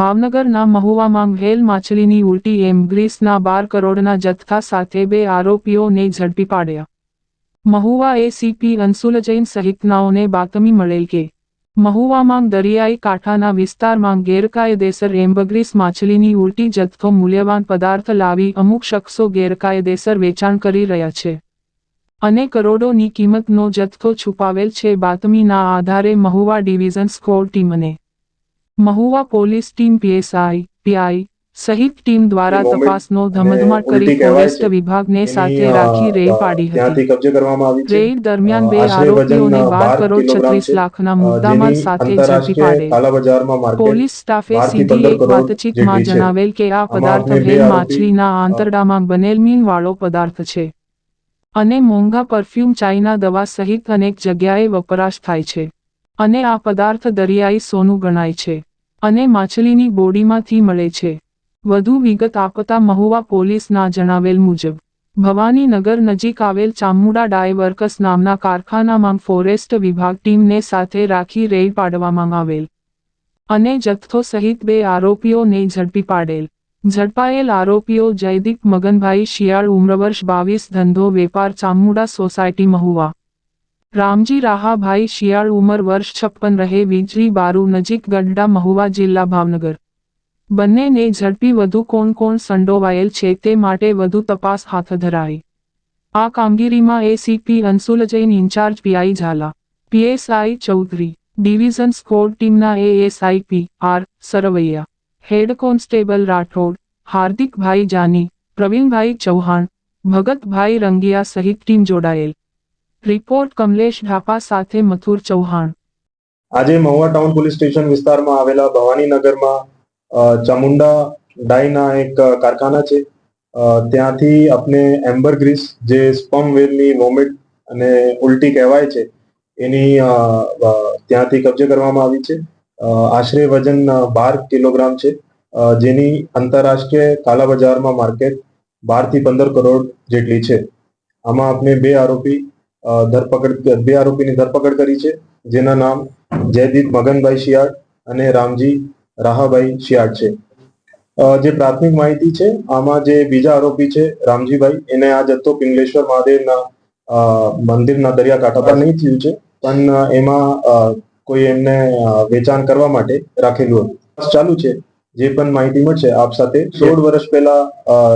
ભાવનગરના મહુવામાં ઘેલ માછલીની ઉલટી એમ ગ્રીસના બાર કરોડના જથ્થા સાથે બે આરોપીઓને ઝડપી પાડ્યા. મહુવા એસીપી અંસુલ જૈન સહિતનાઓને બાતમી મળેલ કે મહુવામાં દરિયાઈ કાંઠાના વિસ્તારમાં ગેરકાયદેસર એમ્બગ્રીસ માછલીની ઉલટી જથ્થો મૂલ્યવાન પદાર્થ લાવી અમુક શખ્સો ગેરકાયદેસર વેચાણ કરી રહ્યા છે. અને કરોડોની કિંમતનો જથ્થો છુપાવેલ છે. બાતમીના આધારે મહુવા ડિવિઝન સ્કોર ટીમને Mahuva police team PSI PI સહિત ટીમ દ્વારા તપાસનો ધમધમાટ કરી ફોરેસ્ટ વિભાગને સાથે રાખી રેડ પાડી હતી. રેડ દરમિયાન બે આરોપીઓને બાર કરોડ છત્રીસ લાખના મુદ્દામાં મુદ્દામાલ સાથે ઝડપી માર્કેટ પોલીસ સ્ટાફે 12 સીધી એક વાતચીતમાં જણાવેલ કે આ પદાર્થ બે વેલ માછલીના આંતરડામાં બનેલ મીનવાળો પદાર્થ છે. અને મોંઘા પરફ્યુમ ચાઇના દવા સહિત અનેક જગ્યાએ વપરાશ થાય છે. અને આ પદાર્થ દરિયાઈ સોનું ગણાય છે. અને માછલીની બોડીમાંથી મળે છે. વધુ વિગત આપતા મહુવા પોલીસના જણાવેલ મુજબ, ભવાનીનગર નજીક આવેલ ચામુડા ડાયવર્કસ નામના કારખાનામાં ફોરેસ્ટ વિભાગ ટીમને સાથે રાખી રેડ પાડવામાં આવેલ અને જથ્થો સહિત બે આરોપીઓને ઝડપી પાડેલ. ઝડપાયેલ આરોપીઓ જયદીપ મગનભાઈ શિયાળ ઉમ્રવર્ષ બાવીસ ધંધો વેપાર ચામુડા સોસાયટી મહુવા રામજી રાહાભાઈ શિયાળ ઉંમર વર્ષ છપ્પન રહે, વીજળી બારુ નજીક ગઢડા મહુવા જિલ્લા ભાવનગર. બંનેને ઝડપી વધુ કોણ કોણ સંડોવાયેલ છે તે માટે વધુ તપાસ હાથ ધરાઈ. આ કામગીરીમાં ACP Ansul Jain incharge PI Zala PSI Chaudhari, division squad ટીમના ASI P R Sarvaiya, head constable Rathod, હાર્દિકભાઈ જાની, પ્રવીણભાઈ ચૌહાણ, ભગતભાઈ રંગિયા સહિત ટીમ જોડાયેલ. રિપોર્ટ કમલેશ ઢાપા સાથે મથુર ચૌહાણ. આજે મહુવા ટાઉન પોલીસ સ્ટેશન વિસ્તારમાં આવેલા ભવાનીનગરમાં ચામુંડા ડાઈના એક કારખાના છે. ત્યાંથી આપણે એમ્બર ગ્રીસ જે સ્પમ વેલની વોમિટ અને ઉલટી કહેવાય છે, એની ત્યાંથી કબજે કરવામાં આવી છે. આશરે વજન બાર કિલોગ્રામ છે. જેની આંતરરાષ્ટ્રીય કાલા બજારમાં માર્કેટ બારથી પંદર કરોડ જેટલી છે. આમાં આપણે બે આરોપી ધરપકડ બે આરોપીની ધરપકડ કરી છે, જેના નામ જયદીપ મગનભાઈ શિયાળ અને રામજી રાહાભાઈ શિયાળ છે. જે પ્રાથમિક માહિતી છે, આમાં જે બીજા આરોપી છે, રામજીભાઈ, એને આ જથ્થો પિંગલેશ્વર મહાદેવના મંદિરના દરિયાકાંઠા પર નહીં થયું છે, પણ એમાં કોઈ એમને વેચાણ કરવા માટે રાખેલું હતું. ચાલુ છે, જે પણ માહિતી મળશે, આપ સાથે સોળ વર્ષ પહેલા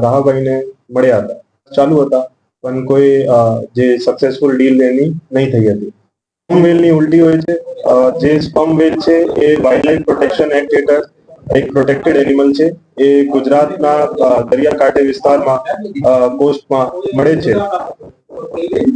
રાહાભાઈને મળ્યા હતા. ચાલુ હતા. પણ કોઈ જે સક્સેસફુલ ડીલ એની નહીં થઈ હતી. સ્પમ વેલની ઉલટી હોય છે. જે સ્પમ વેલ છે એ વાઇલ્ડલાઇફ પ્રોટેક્શન એક્ટ હેઠળ એક પ્રોટેક્ટેડ એનિમલ છે. એ ગુજરાતના દરિયાકાંઠે વિસ્તારમાં કોસ્ટમાં મળે છે.